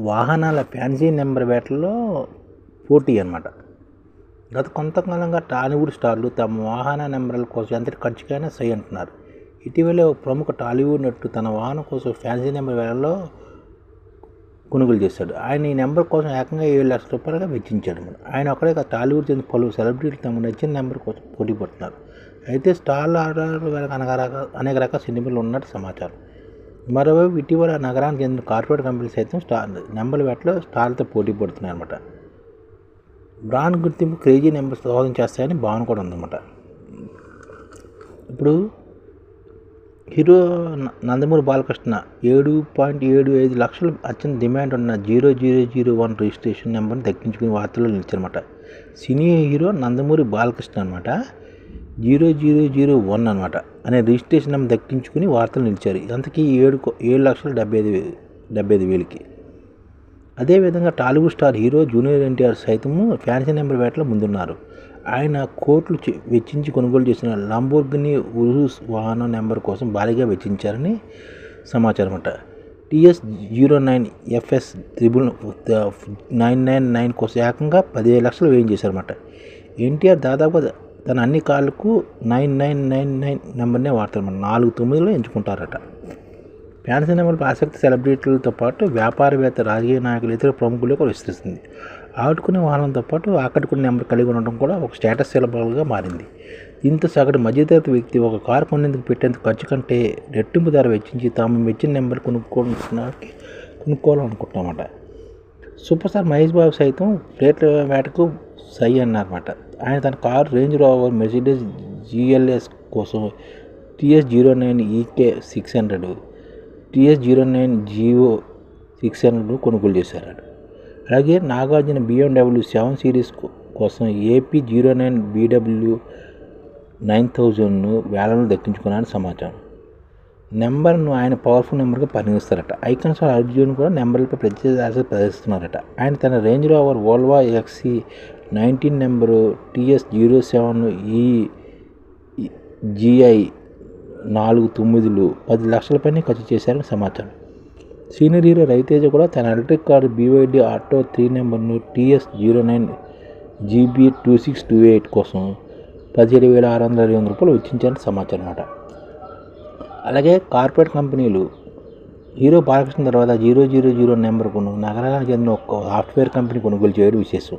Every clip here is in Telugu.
వాహనాల ఫ్యాన్సీ నెంబర్ వేటలో పోటీ అనమాట గత కొంతకాలంగా టాలీవుడ్ స్టార్లు తమ వాహన నెంబర్ల కోసం ఎంత ఖర్చుకైనా సై అంటున్నారు. ఇటీవలే ప్రముఖ టాలీవుడ్ నటుడు తన వాహనం కోసం ఫ్యాన్సీ నెంబర్ వేలలో కొనుగోలు చేశాడు. ఆయన ఈ నెంబర్ కోసం ఏకంగా ఏడు లక్షల రూపాయలుగా వెచ్చించాడు ఆయన ఒక్కడే టాలీవుడ్ చెందిన పలువురు సెలబ్రిటీలు తమ నచ్చిన నెంబర్ కోసం పోటీ పడుతున్నారు. అయితే స్టార్ ఆర్డర్ అనేక రకాల అనేక రకాల సినిమాలు ఉన్నట్టు సమాచారం. మరోవైపు ఇటీవల నగరానికి చెందిన కార్పొరేట్ కంపెనీలు సైతం స్టార్ నెంబర్ వేటలో స్టార్లతో పోటీ పడుతున్నాయి అనమాట బ్రాండ్ గుర్తింపు క్రేజీ నెంబర్స్ దోహదం చేస్తాయని భావన కూడా ఉందన్నమాట. ఇప్పుడు హీరో నందమూరి బాలకృష్ణ ఏడు పాయింట్ ఏడు ఐదు లక్షలు అత్యంత డిమాండ్ ఉన్న zero zero zero one registration నెంబర్ని దక్కించుకుని వార్తల్లో నిలిచారనమాట సినీ హీరో నందమూరి బాలకృష్ణ అనమాట జీరో జీరో జీరో వన్ అనమాట అనే రిజిస్ట్రేషన్ నెంబర్ దక్కించుకుని వార్తలు నిలిచారు. అంతకీ ఏడు ఏడు లక్షల డెబ్బై ఐదు వే- డెబ్బై ఐదు వేలకి అదేవిధంగా Tollywood star hero junior NTR సైతము ఫ్యాన్సీ నెంబర్ వేటలో ముందున్నారు. ఆయన కోట్లు వెచ్చించి కొనుగోలు చేసిన లంబోర్గిని ఉరుస్ వాహనం నెంబర్ కోసం భారీగా వెచ్చించారని సమాచారం అంట. TS zero nine FS triple nine nine nine కోసం ఏకంగా పదిహేను లక్షలు వేయించేశారన్నమాట ఎన్టీఆర్ దాదాపు తన అన్ని కాళ్ళకు నైన్ నైన్ నైన్ నైన్ నెంబర్నే వాడతారన్నమాట నాలుగు తొమ్మిదిలో ఎంచుకుంటారట. ఫ్యాన్సీ నెంబర్పై ఆసక్తి సెలబ్రిటీలతో పాటు వ్యాపారవేత్త రాజకీయ నాయకులు ఇతర ప్రముఖులు కూడా విస్తరిస్తుంది. ఆడుకునే వాహనంతో పాటు ఆకట్టుకునే నెంబర్ కలిగి ఉండడం కూడా ఒక స్టేటస్ సిలబల్గా మారింది. ఇంత సగటు మధ్యతరగతి వ్యక్తి ఒక కారు కొనేందుకు పెట్టేందుకు ఖర్చు కంటే రెట్టింపు ధర వెచ్చించి తాము మెచ్చిన నెంబర్ కొనుక్కోవడానికి కొనుక్కోవాలనుకుంటామన్నమాట సూపర్ స్టార్ మహేష్ బాబు సైతం ప్లేట్ల వేటకు సై అన్నారన్నమాట. ఆయన తన car Range Rover Mercedes GLS కోసం TS zero nine EK six hundred TS zero nine GO six hundred కొనుగోలు చేశారు అలాగే నాగార్జున బిఎండబ్ల్యూ సెవెన్ సిరీస్ కోసం AP zero nine BW nine థౌజండ్ను వేలంలో దక్కించుకున్నారని సమాచారం. నెంబర్ను ఆయన పవర్ఫుల్ నెంబర్గా పరిగణిస్తారట. ఐకన్స్ అర్జున్ కూడా నెంబర్లపై ప్రత్యేక ఆశ ప్రదర్శిస్తున్నారట. ఆయన తన Range Rover Volvo XC nineteen number TS zero seven E GI నాలుగు తొమ్మిదిలు పది లక్షల పైన ఖర్చు చేశారని సమాచారం. సీనియర్ హీరో రవితేజ కూడా తన electric car BYD auto three నెంబర్ను TS zero nine GB two six two eight కోసం పదిహేడు వేల ఆరు వందల ఇరవై వందల రూపాయలు వెచ్చించారని సమాచారం అన్నమాట. అలాగే కార్పొరేట్ కంపెనీలు హీరో బాలకృష్ణ తర్వాత జీరో జీరో జీరో నెంబర్కును నగరానికి చెందిన ఒక సాఫ్ట్వేర్ కంపెనీ కొనుగోలు చేయడం విశేషం.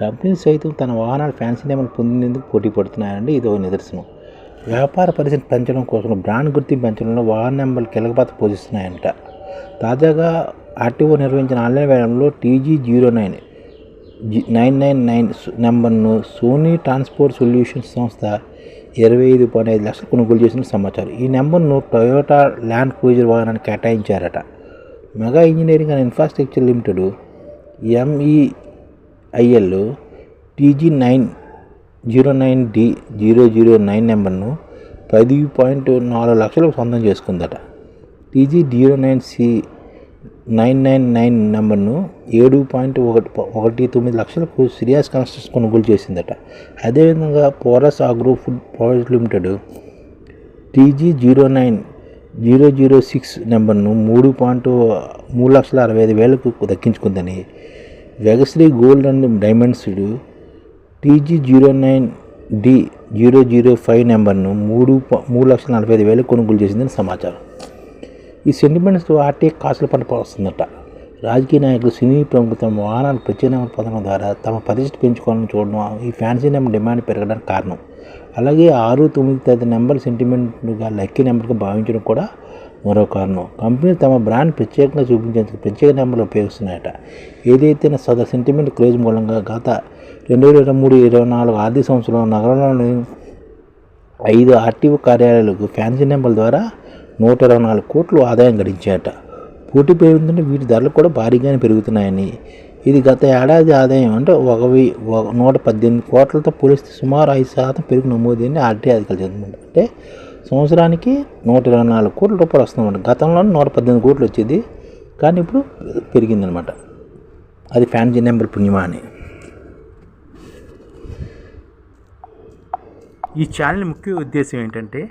కంపెనీ సైతం తన వాహనాల ఫ్యాన్సీ నెంబర్ పొందేందుకు పోటీ పడుతున్నాయండి ఇది ఒక నిదర్శనం. వ్యాపార పరిస్థితి పెంచడం కోసం బ్రాండ్ గుర్తింపు పెంచడంలో వాహన నెంబర్లు కీలక పాత్ర పోషిస్తున్నాయంట. తాజాగా ఆర్టీఓ నిర్వహించిన ఆన్లైన్ వేలంలో TG zero nine nine nine nine నెంబర్ను సోనీ ట్రాన్స్పోర్ట్ సొల్యూషన్స్ సంస్థ ఇరవై ఐదు పాయింట్ ఐదు లక్షలు కొనుగోలు చేసిన సమాచారం. ఈ నెంబర్ను టొయోటా ల్యాండ్ క్రూజర్ వాహనానికి కేటాయించారట. Mega engineering and infrastructure limited ME IL TG nine zero nine D zero zero nine నెంబర్ను పది పాయింట్ నాలుగు లక్షలకు సొంతం చేసుకుందట. TG zero nine C nine nine nine నెంబర్ను ఏడు పాయింట్ ఒకటి ఒకటి తొమ్మిది లక్షలకు సిరియాస్ కన్స్ట్రక్షన్ కొనుగోలు చేసిందట. అదేవిధంగా Porus agro food project limited TG zero nine zero zero six నెంబర్ను మూడు పాయింట్ మూడు లక్షల అరవై ఐదు వేలకు దక్కించుకుందని Vegasri gold and diamonds TG zero nine D zero zero five నెంబర్ను మూడు మూడు లక్షల నలభై ఐదు వేలు కొనుగోలు చేసిందని సమాచారం. ఈ సెంటిమెంట్స్తో ఆర్టీఏ కాసుల పంట వస్తుందట రాజకీయ నాయకులు సినీ ప్రముఖులు తమ వాహనాలు ప్రత్యేక నెంబర్ పొందడం ద్వారా తమ ప్రతిష్ట పెంచుకోవాలని చూడడం ఈ ఫ్యాన్సీ నెంబర్ డిమాండ్ పెరగడానికి కారణం. అలాగే ఆరు తొమ్మిది తదితర నెంబర్ సెంటిమెంట్గా లక్కీ నెంబర్గా భావించడం కూడా మరో కారణం. కంపెనీ తమ బ్రాండ్ ప్రత్యేకంగా చూపించేందుకు ప్రత్యేక నెంబర్లు ఉపయోగిస్తున్నాయట. ఏదైతే సదర్ సెంటిమెంట్ క్రేజ్ మూలంగా గత రెండు వేల ఇరవై మూడు ఇరవై నాలుగు ఆర్థిక సంవత్సరంలో నగరంలోని ఐదు ఆర్టీఓ కార్యాలయాలకు ఫ్యాన్సీ నెంబర్ల ద్వారా నూట ఇరవై నాలుగు కోట్లు ఆదాయం గడించాయట. పోటీ పెరుగుతుంటే వీటి ధరలు కూడా భారీగానే పెరుగుతున్నాయని. ఇది గత ఏడాది ఆదాయం అంటే ఒక వెయ్యి ఒక- నూట పద్దెనిమిది కోట్లతో పోలిస్తే సుమారు ఐదు శాతం పెరుగు నమోదైంది ఆర్టీఐ అధికారులు చెందమాట అంటే సంవత్సరానికి నూట ఇరవై నాలుగు కోట్ల రూపాయలు వస్తుందన్నమాట. గతంలో నూట పద్దెనిమిది కోట్లు వచ్చేది కానీ ఇప్పుడు పెరిగిందనమాట అది ఫ్యాన్సీ నెంబర్ పుణ్యమా అని. ఈ ఛానల్ ముఖ్య ఉద్దేశం ఏంటంటే